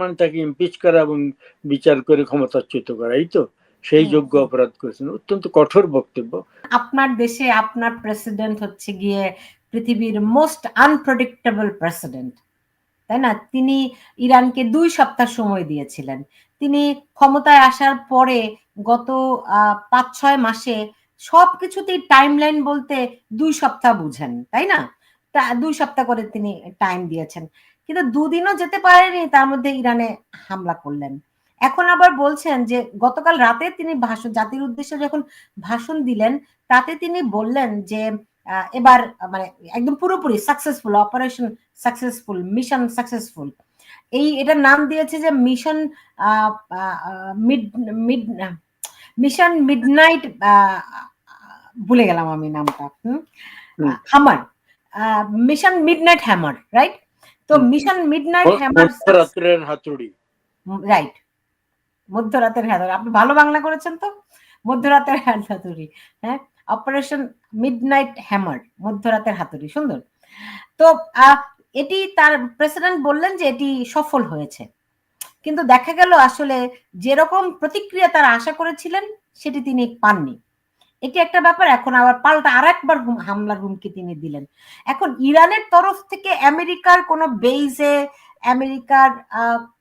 মানে তাকে ইমপিচ করা এবং বিচার করে ক্ষমতাচ্যুত করা এই তো? সেই যোগ্য অপরাধ করেছেন। অত্যন্ত কঠোর বক্তব্য। আপনার দেশে আপনার প্রেসিডেন্ট হচ্ছে গিয়ে পৃথিবীর মোস্ট আনপ্রেডিক্টেবল প্রেসিডেন্ট তাই না? তিনি ইরানকে দুই সপ্তাহ সময় দিয়েছিলেন। তিনি ক্ষমতায় আসার পরে গত পাঁচ ছয় মাসে সবকিছুতেই টাইম লাইন বলতে দুই সপ্তাহ বুঝেন তাই না? দুই সপ্তাহ করে তিনি টাইম দিয়েছেন। কিন্তু দুদিনও যেতে পারেনি তার মধ্যে ইরানে হামলা করলেন। এখন আবার বলছেন যে গতকাল রাতে তিনি ভাষণ জাতির উদ্দেশ্যে যখন ভাষণ দিলেন তাতে তিনি বললেন যে এবার মানে একদম পুরোপুরি successful operation successful mission successful এই এটার নাম দিয়েছে যে mission mid mid mission midnight ভুলে গেলাম আমি নামটা হুম? হুম। মিশন মিডনাইট হ্যামার রাইট তো। মিশন মিডনাইট হ্যামার হাতুড়ি। রাইট মধ্যরাতের হাতুড়ি। আপনি ভালো বাংলা করেছেন তো? মধ্যরাতের হাতুড়ি হ্যাঁ? অপারেশন মিডনাইট হ্যামার মধ্যরাতের হাতুড়ি সুন্দর। তো আহ, এটি তার প্রেসিডেন্ট বললেন যে এটি সফল হয়েছে। কিন্তু দেখা গেল আসলে যেরকম প্রতিক্রিয়া তারা আশা করেছিলেন সেটি তিনি পাননি। এটি একটা ব্যাপার। এখন আবার পাল্টা আর একবার হামলার হুমকি তিনি দিলেন। এখন ইরানের তরফ থেকে আমেরিকার কোনো বেইজে আমেরিকার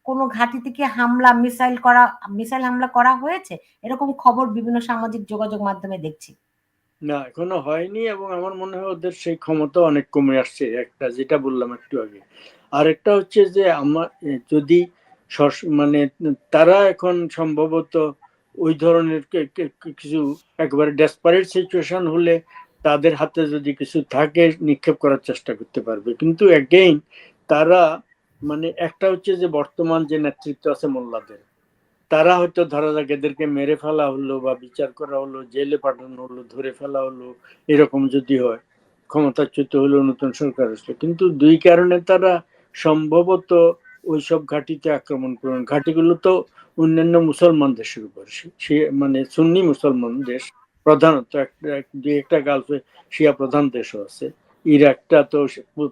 কোনো ঘাঁটি থেকে হামলা মিসাইল করা মিসাইল হামলা করা হয়েছে? এরকম খবর বিভিন্ন সামাজিক যোগাযোগ মাধ্যমে দেখছি। না, এখনও হয়নি এবং আমার মনে হয় ওদের সেই ক্ষমতা অনেক কমে আসছে। একটা যেটা বললাম একটু আগে। আরেকটা হচ্ছে যে আমার যদি মানে তারা এখন সম্ভবত ওই ধরনের কিছু একবারে ডেসপারেট সিচুয়েশন হলে তাদের হাতে যদি কিছু থাকে, নিক্ষেপ করার চেষ্টা করতে পারবে। কিন্তু এগেইন তারা মানে একটা হচ্ছে যে বর্তমান যে নেতৃত্ব আছে মোল্লাদের, তারা হয়তো ধরা যাক এদেরকে মেরে ফেলা হলো বা বিচার করা হলো, জেলে পাঠানো হলো, ধরে ফেলা হলো, এরকম যদি হয়, ক্ষমতাচ্যুত হলো নতুন সরকার আসলো। কিন্তু দুই কারণে তারা সম্ভবত ওইসব ঘাঁটিতে আক্রমণ করবেন ঘাঁটিগুলো তো অন্যান্য মুসলমান দেশের উপর। মানে সুন্নি মুসলমান দেশ প্রধানত দুই একটা গালফে শিয়া প্রধান দেশও আছে। ইরাকটা তো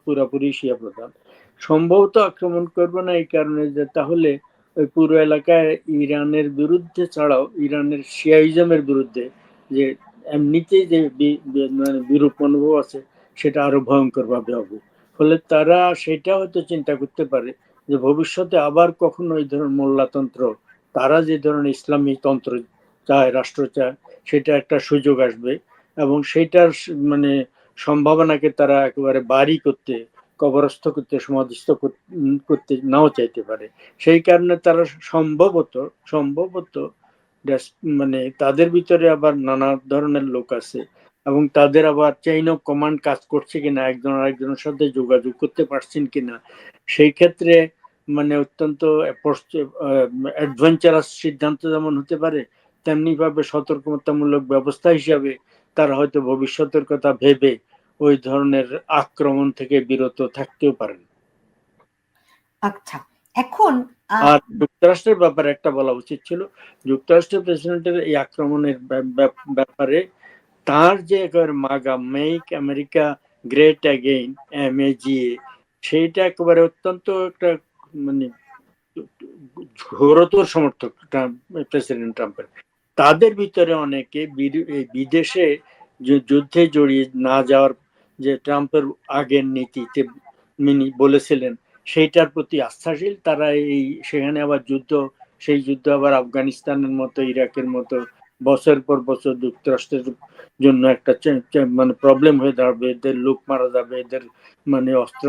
পুরাপুরি শিয়া প্রধান। সম্ভবত আক্রমণ করবে না এই কারণে যে তাহলে ওই পুরো এলাকায় ইরানের বিরুদ্ধে ছাড়াও ইরানের শিয়াইজমের বিরুদ্ধে যে এমনিতেই যে মানে বিরূপ মনোভাব আছে, সেটা আরও ভয়ঙ্কর ভাবে হবে। ফলে তারা সেটা হয়তো চিন্তা করতে পারে যে ভবিষ্যতে আবার কখনো এই ধরনের মোল্লাতন্ত্র, তারা যে ধরনের ইসলামী তন্ত্র চায়, রাষ্ট্র চায়, সেটা একটা সুযোগ আসবে এবং সেটার মানে সম্ভাবনাকে তারা একেবারে বাড়ি করতে, কবরস্থ করতে, সমাধিস্থ করতে নাও চাইতে পারে। সেই কারণে তারা সম্ভবত সম্ভবত মানে তাদের ভিতরে আবার নানা ধরনের লোক আছে এবং তাদের আবার চেইন অফ কমান্ড কাজ করছে কিনা একজন আরেকজনের সাথে যোগাযোগ করতে পারছেন কিনা সেই ক্ষেত্রে মানে অত্যন্ত অ্যাডভেঞ্চারাস সিদ্ধান্ত যেমন হতে পারে তেমনি ভাবে সতর্কতামূলক ব্যবস্থা হিসাবে তারা হয়তো ভবিষ্যতের কথা ভেবে ওই ধরনের আক্রমণ থেকে বিরত থাকতেও পারেন। আচ্ছা এখন আর যুক্তরাষ্ট্রের ব্যাপারে একটা বলা উচিত ছিল যুক্তরাষ্ট্রের প্রেসিডেন্টের এই আক্রমণের ব্যা- ব্যা- ব্যাপারে তার যে একবার MAGA make America great again M A G A সেইটা একেবারে অত্যন্ত একটা মানে ঘোরতর সমর্থক প্রেসিডেন্ট ট্রাম্পের। তাদের ভিতরে অনেকে বিদেশে যুদ্ধে জড়িয়ে না যাওয়ার যে ট্রাম্পের আগের নীতিতে মিনি, বলেছিলেন, সেইটার প্রতি আস্থাশীল। তারা এই, সেখানে আবার যুদ্ধ, সেই যুদ্ধ আবার আফগানিস্তানের মতো, ইরাকের মতো বছর পর বছর যুক্তরাষ্ট্রের জন্য একটা মানে প্রবলেম হয়ে দাঁড়াবে। এদের লোক মারা যাবে, এদের মানে অস্ত্র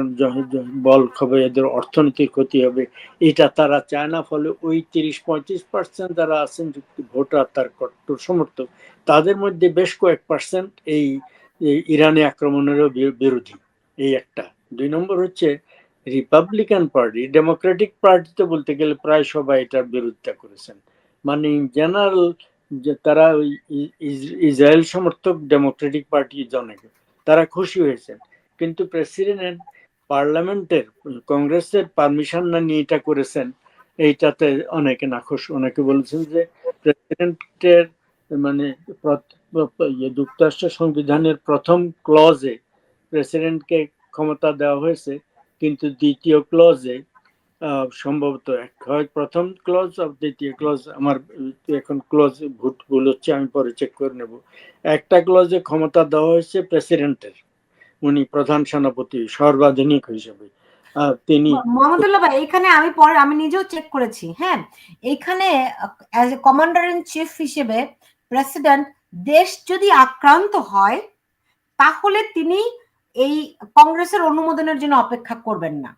বল খাবে, এদের অর্থনীতির ক্ষতি হবে। এটা তারা চায় না, ফলে ওই তিরিশ, পঁয়ত্রিশ পার্সেন্ট যারা আছেন ভোটার, তার কট্টর সমর্থক, তাদের মধ্যে বেশ কয়েক পার্সেন্ট এই ইরানি আক্রমণেরও বিরোধী। এই একটা। দুই নম্বর হচ্ছে রিপাবলিকান পার্টি ডেমোক্রেটিক পার্টিতে বলতে গেলে প্রায় সবাই এটার বিরোধিতা করেছেন। মানে জেনারেল যে তারা ওই ইসরায়েল সমর্থক ডেমোক্রেটিক পার্টি জনকে। তারা খুশি হয়েছেন। কিন্তু প্রেসিডেন্ট পার্লামেন্টের, কংগ্রেসের পারমিশন না নিয়ে এটা করেছেন, এইটাতে অনেকে নাখোশ। অনেকে বলেছেন যে প্রেসিডেন্টের মানে ইয়ে যুক্তরাষ্ট্র সংবিধানের প্রথম ক্লজে প্রেসিডেন্টকে ক্ষমতা দেওয়া হয়েছে, কিন্তু দ্বিতীয় ক্লজে সম্ভবত এক হয়। প্রথম ক্লজ আর দ্বিতীয় ক্লজ আমার, এখন ক্লজ ভুট হচ্ছে, আমি পরে চেক করে নেব। একটা ক্লজে ক্ষমতা দেওয়া হয়েছে প্রেসিডেন্টের উনি প্রধান সেনাপতি সর্বাধুনিক হিসেবে। তিনি মোহাম্মদুল্লাহ ভাই, এখানে আমি পরে, আমি নিজেও চেক করেছি হ্যাঁ? এখানে as a commander in chief হিসেবে প্রেসিডেন্ট দেশ যদি আক্রান্ত হয়, তাহলে তিনি এই কংগ্রেসের অনুমোদনের জন্য অপেক্ষা করবেন না।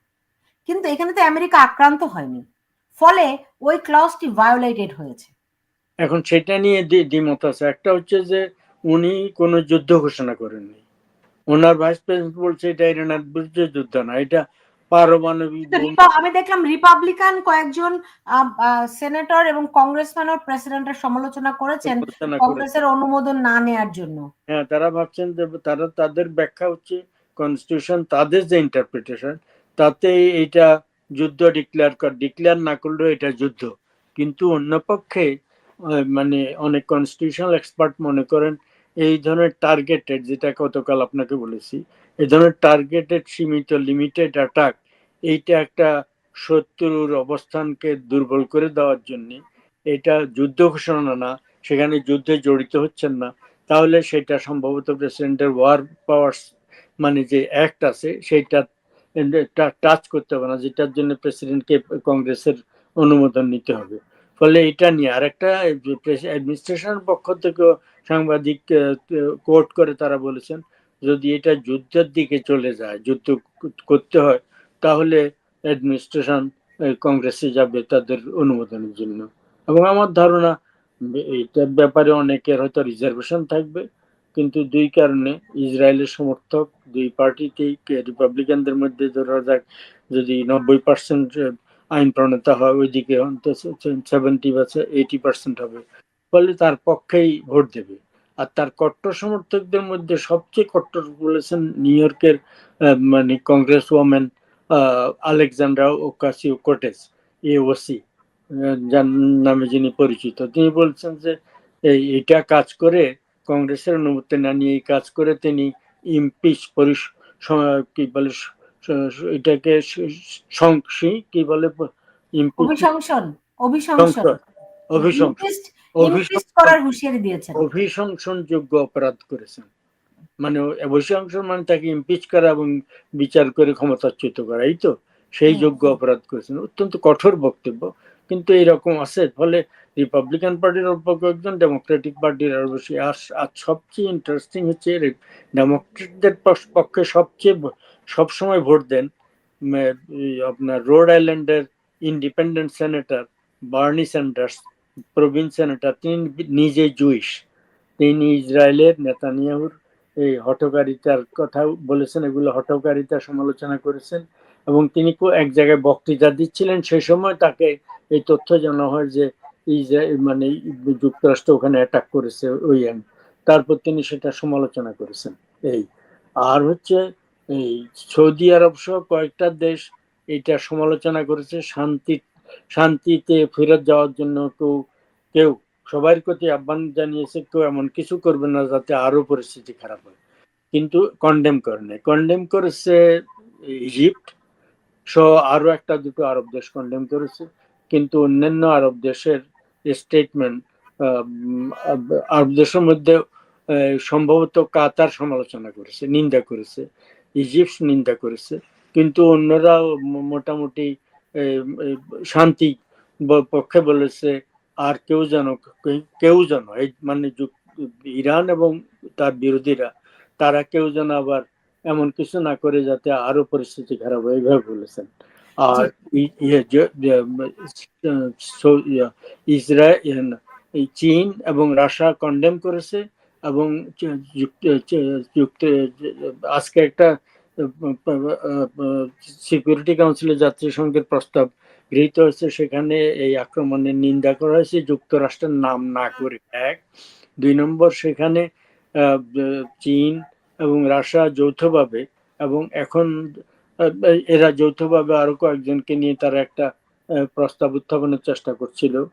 কিন্তু এখানে তো আমেরিকা আক্রান্ত হয়নি। ফলে ওই ক্লজটি ভায়োলেটেড হয়েছে। এখন সেটা নিয়ে দ্বি- দ্বিমত আছে একটা হচ্ছে যে উনি কোনো যুদ্ধ ঘোষণা করেননি। ওনার ভাইস প্রেসিডেন্ট বলছে এটা ইরানের বিরুদ্ধে যুদ্ধ না এটা পারমাণবিক আমি দেখলাম রিপাবলিকান কয়েকজন সেনেটর এবং কংগ্রেসম্যান ও প্রেসিডেন্টের সমালোচনা করেছেন কংগ্রেসের অনুমোদন না নেয়ার জন্য। হ্যাঁ তারা ভাবছেন যে তারা তাদের ব্যাখ্যা হচ্ছে কনস্টিটিউশন তাদের যে ইন্টারপ্রিটেশন তাতে এটা যুদ্ধ ডিক্লেয়ার কর ডিক্লেয়ার না করলেও এটা যুদ্ধ। কিন্তু অন্য পক্ষে মানে অনেক কনস্টিটিউশনাল এক্সপার্ট মনে করেন, এই ধরনের টার্গেটেড যেটা গতকাল আপনাকে বলেছি, এই ধরনের টার্গেটেড সীমিত লিমিটেড অ্যাটাক এইটা একটা শত্রুর অবস্থানকে দুর্বল করে দেওয়ার জন্য, এটা যুদ্ধ ঘোষণা না, সেখানে যুদ্ধে জড়িত হচ্ছেন না। তাহলে সেটা সম্ভবত প্রেসিডেন্টের ওয়ার পাওয়ার মানে যে অ্যাক্ট আছে সেইটা টাচ করতে হবে না, যেটার জন্য প্রেসিডেন্টকে কংগ্রেসের অনুমোদন নিতে হবে। ফলে এটা নিয়ে আরেকটা অ্যাডমিনিস্ট্রেশনের পক্ষ থেকেও সাংবাদিক কোর্ট করে তারা বলেছেন, যদি এটা যুদ্ধের দিকে চলে যায়, যুদ্ধ করতে হয়, তাহলে অ্যাডমিনিস্ট্রেশন কংগ্রেসে যাবে তাদের অনুমোদনের জন্য। এবং আমার ধারণা, এইটার ব্যাপারে অনেকের হয়তো রিজার্ভেশন থাকবে। কিন্তু দুই কারণে ইসরায়েলের সমর্থক দুই পার্টিতেই রিপাবলিকানদের মধ্যে ধরা যাক, যদি নব্বই পার্সেন্ট আইন প্রণেতা হয়, ওইদিকে সেভেন্টি বা এইটি পার্সেন্ট হবে। ফলে তার পক্ষেই ভোট দেবে। আর তার কট্টর সমর্থকদের মধ্যে সবচেয়ে কট্টর বলেছেন নিউ ইয়র্কের মানে congress woman Alexandra Ocasio Cortez A O C যার নামে যিনি পরিচিত। তিনি বলছেন যে এই, এটা কাজ করে কংগ্রেসের অনুমতি না নিয়ে এই কাজ করে তিনি ইমপিচ পরিস কি বলে এটাকে সংসি কি বলে অভিশংসন অভিশংসনযোগ্য অপরাধ করেছেন। মানে অভিশংসন মানে তাকে ইমপিচ করা এবং বিচার করে ক্ষমতাচ্যুত করা এই তো? সেই যোগ্য অপরাধ করেছেন। অত্যন্ত কঠোর বক্তব্য। কিন্তু এইরকম আছে ফলে রিপাবলিকান পার্টির অল্প কয়েকজন ডেমোক্রেটিক পার্টির আরও বেশি। আর আর সবচেয়ে ইন্টারেস্টিং হচ্ছে ডেমোক্রেটদের পক্ষে সবচেয়ে সবসময় ভোট দেন আপনার রোড আইল্যান্ডের ইন্ডিপেন্ডেন্ট সেনেটর বার্নি স্যান্ডার্স প্রবীণ সেনেটর তিনি নিজে জুইশ তিনি ইসরায়েলের নেতানিয়াহুর এই হটকারিতার কথা বলেছেন, এগুলো হটকারিতার সমালোচনা করেছেন। এবং তিনি এক জায়গায় বক্তৃতা দিচ্ছিলেন সেই সময় তাকে এই তথ্য জানা হয় যে ইসরায়েল মানে যুক্তরাষ্ট্র ওখানে অ্যাটাক করেছে ওই তারপর তিনি সেটা সমালোচনা করেছেন, এই। আর হচ্ছে, এই সৌদি আরব সহ কয়েকটা দেশ এটা সমালোচনা করেছে, শান্তি, শান্তিতে ফেরত যাওয়ার জন্য কেউ কেউ, সবার প্রতি আহ্বান জানিয়েছে, কেউ এমন কিছু করবে না যাতে আরও পরিস্থিতি খারাপ হয়। কিন্তু কন্ডেম করে নেই। কন্ডেম করেছে ইজিপ্ট সহ আরও একটা দুটো আরব দেশ কন্ডেম করেছে। কিন্তু অন্যান্য আরব দেশের স্টেটমেন্ট আরব দেশের মধ্যে সম্ভবত কাতার সমালোচনা করেছে, নিন্দা করেছে, ইজিপ্ট নিন্দা করেছে, কিন্তু অন্যরা মোটামুটি শান্তি পক্ষে বলেছে, আর কেউ যেন কেউ যেন, এই মানে ইরান এবং তার বিরোধীরা, তারা কেউ যেন আবার এমন কিছু না করে যাতে আরও পরিস্থিতি খারাপ হয়, এইভাবে বলেছেন। ইসরায়েল চীন এবং রাশিয়া কন্ডেম করেছে এবং আজকে একটা সিকিউরিটি কাউন্সিলে জাতিসংঘের প্রস্তাব গৃহীত হয়েছে সেখানে এই আক্রমণের নিন্দা করা হয়েছে যুক্তরাষ্ট্রের নাম না করে এক দুই নম্বর সেখানে চীন এবং রাশিয়া যৌথভাবে এবং এখন এরা যৌথভাবে আরও কয়েকজনকে নিয়ে তারা একটা প্রস্তাব উত্থাপনের চেষ্টা করছিল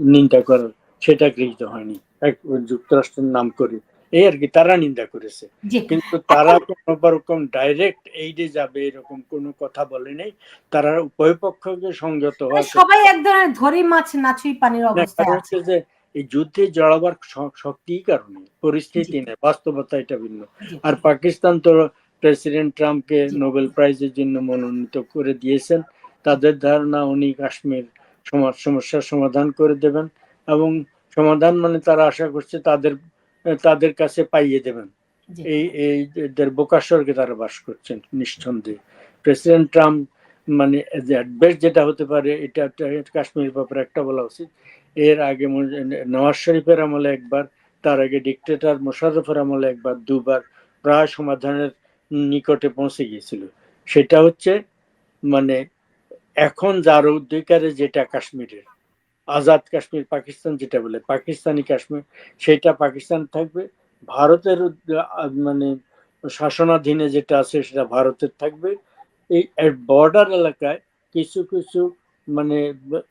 নিন্দা করার। সেটা গৃহীত হয়নি। এক যুক্তরাষ্ট্রের নাম করে। এই আর কি তারা নিন্দা করেছে। কিন্তু তারা কোনো রকম ডাইরেক্ট এইডে যাবে এরকম কোনো কথা বলে নাই। তারা উভয় পক্ষকে সংযত মানে সবাই এক ধরনের ধরি মাছ নাচুই পানির কারণ আছে। যে এই যুদ্ধে জড়াবার শ- শক্তিই কারণে পরিস্থিতি নেই বাস্তবতা এটা ভিন্ন। আর পাকিস্তান তো প্রেসিডেন্ট ট্রাম্পকে নোবেল প্রাইজের জন্য মনোনীত করে দিয়েছেন। তাদের ধারণা উনি কাশ্মীর সমাজ সমস্যার সমাধান করে দেবেন এবং সমাধান মানে তারা আশা করছে তাদের তাদের কাছে পাইয়ে দেবেন। এই এই এদের বোকাস্বর্গে তারা বাস করছেন নিঃসন্দেহে। প্রেসিডেন্ট ট্রাম্প মানে বেস্ট যেটা হতে পারে এটা কাশ্মীর ব্যাপারে একটা বলা উচিত। এর আগে নওয়াজ শরীফের আমলে একবার তার আগে ডিকটেটর মোশাররফের আমলে একবার দুবার প্রায় সমাধানের নিকটে পৌঁছে গিয়েছিল। সেটা হচ্ছে মানে এখন যার অধিকারে যেটা কাশ্মীরের আজাদ কাশ্মীর পাকিস্তান যেটা বলে পাকিস্তানি কাশ্মীর সেটা পাকিস্তান থাকবে। ভারতের মানে শাসনাধীনে যেটা আছে সেটা ভারতের থাকবে। এই বর্ডার এলাকায় কিছু কিছু মানে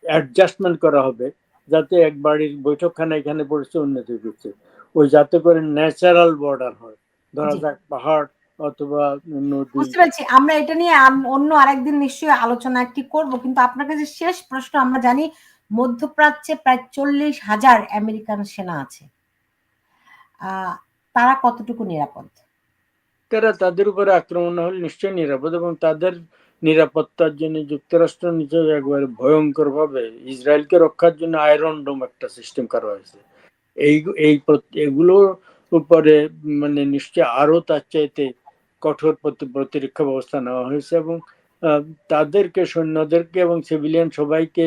অ্যাডজাস্টমেন্ট করা হবে যাতে এক বাড়ির বৈঠকখানা এখানে পড়েছে অন্যদের করছে ওই যাতে করে ন্যাচারাল বর্ডার হয়। ধরা যাক পাহাড় অথবা নদী। বুঝতে পারছি। আমরা এটা নিয়ে অন্য আরেকদিন নিশ্চয়ই আলোচনা একটি করব কিন্তু আপনার কাছে শেষ প্রশ্ন আমরা জানি মধ্যপ্রাচ্যে প্রায় চল্লিশ হাজার আমেরিকান সেনা আছে। তারা কতটুকু নিরাপদ? তারা তাদের উপরে আক্রমণ হলে নিশ্চয়ই নিরাপদ এবং তাদের নিরাপত্তার জন্য যুক্তরাষ্ট্র নিজে একবারে ভয়ঙ্কর ভাবে ইসরায়েলকে রক্ষার জন্য আয়রন ডোম একটা সিস্টেম করা হয়েছে। এই এই এগুলোর উপরে মানে নিশ্চয় আরও তার চাইতে কঠোর প্রতি- প্রতিরক্ষা ব্যবস্থা নেওয়া হয়েছে এবং তাদেরকে, সৈন্যদেরকে এবং সিভিলিয়ান সবাইকে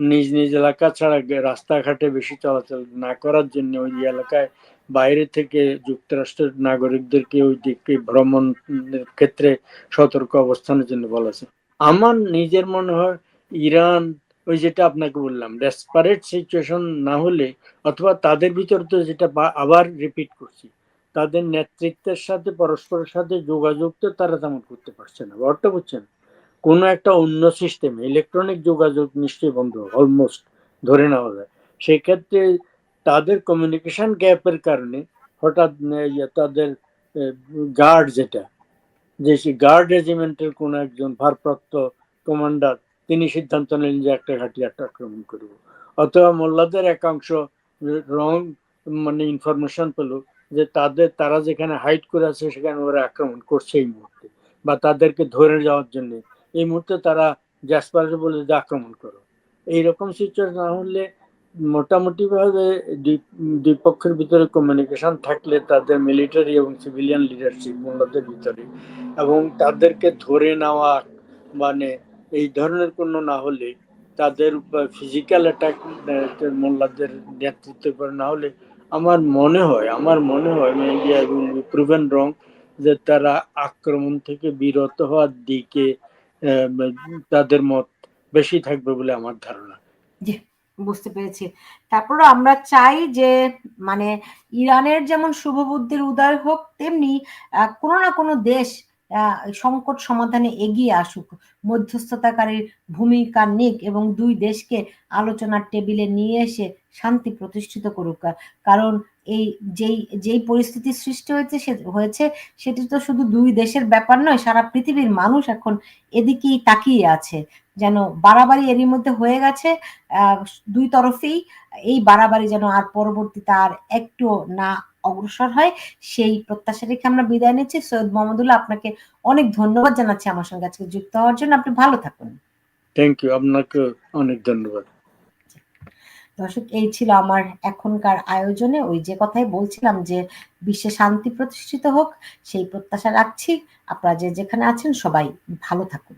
নিজ নিজ এলাকা ছাড়া রাস্তাঘাটে বেশি চলাচল না করার জন্য ওই এলাকায় বাইরে থেকে যুক্তরাষ্ট্রের নাগরিকদেরকে ওই দিকে ভ্রমণের ক্ষেত্রে সতর্ক অবস্থানের জন্য বলেছে আমার নিজের মনে হয় ইরান, ওই যেটা আপনাকে বললাম ডেসপারেট সিচুয়েশন না হলে অথবা তাদের ভিতর তো যেটা আবার রিপিট করছি। তাদের নেতৃত্বের সাথে, পরস্পরের সাথে যোগাযোগ তো তারা তেমন করতে পারছে না। অর্থ বুঝছেন, কোনো একটা অন্য সিস্টেমে ইলেকট্রনিক যোগাযোগ নিশ্চয়ই বন্ধ অলমোস্ট ধরে নেওয়া যায়। সেই ক্ষেত্রে তাদের কমিউনিকেশন গ্যাপের কারণে হঠাৎ ইয়ে তাদের গার্ড যেটা, যে গার্ড রেজিমেন্টের কোনো একজন ভারপ্রাপ্ত কমান্ডার তিনি সিদ্ধান্ত নিলেন যে একটা ঘাঁটি একটা আক্রমণ করব। অথবা মোল্লাদের একাংশ রং মানে ইনফরমেশন পেল যে তাদের, তারা যেখানে হাইট করে আছে, সেখানে ওরা আক্রমণ করছে এই মুহূর্তে বা তাদেরকে ধরে যাওয়ার জন্য। এই মুহূর্তে তারা জ্যাসপারে বলে যে আক্রমণ করো। এইরকম সিচুয়েশন না হলে মোটামুটি ভাবে দুই পক্ষের ভিতরে কমিউনিকেশন থাকলে তাদের মিলিটারি এবং সিভিলিয়ান লিডারশিপ মোল্লাদের ভিতরে এবং তাদেরকে ধরে নেওয়া মানে এই ধরনের কোনো না হলে তাদের ফিজিক্যাল অ্যাটাক মোল্লাদের নেতৃত্ব করে না হলে আমার মনে হয়, আমার মনে হয় ইন্ডিয়া প্রুভেন রং যে তারা আক্রমণ থেকে বিরত হওয়ার দিকে তাদের মত বেশি থাকবে বলে আমার ধারণা। বুঝতে পেরেছি। তারপরে আমরা চাই যে মানে ইরানের যেমন শুভবুদ্ধির উদয় হোক, তেমনি কোনো না কোনো দেশ সংকট সমাধানে এগিয়ে আসুক। মধ্যস্থতাকারীর ভূমিকা নিক এবং দুই দেশকে আলোচনার টেবিলে নিয়ে এসে শান্তি প্রতিষ্ঠিত করুক। কারণ এই যেই যেই পরিস্থিতির সৃষ্টি হয়েছে সে, হয়েছে, সেটি তো শুধু দুই দেশের ব্যাপার নয়, সারা পৃথিবীর মানুষ এখন এদিকেই তাকিয়ে আছে। যেন বাড়াবাড়ি এরই মধ্যে হয়ে গেছে দুই তরফেই এই বাড়াবাড়ি যেন আর পরবর্তীতে আর একটু না অগ্রসর হয়, সেই প্রত্যাশা রেখে আমরা বিদায় নিচ্ছি। সৈয়দ মোহাম্মদুল্লাহ আপনাকে অনেক ধন্যবাদ জানাচ্ছি আমার সঙ্গে আজকে যুক্ত হওয়ার জন্য। আপনি ভালো থাকুন। থ্যাংক ইউ আপনাকে অনেক ধন্যবাদ। দর্শক, এই ছিল আমার এখনকার আয়োজনে ওই যে কথাই বলছিলাম যে বিশ্বে শান্তি প্রতিষ্ঠিত হোক, সেই প্রত্যাশা রাখছি। আপনারা যে যেখানে আছেন সবাই ভালো থাকুন।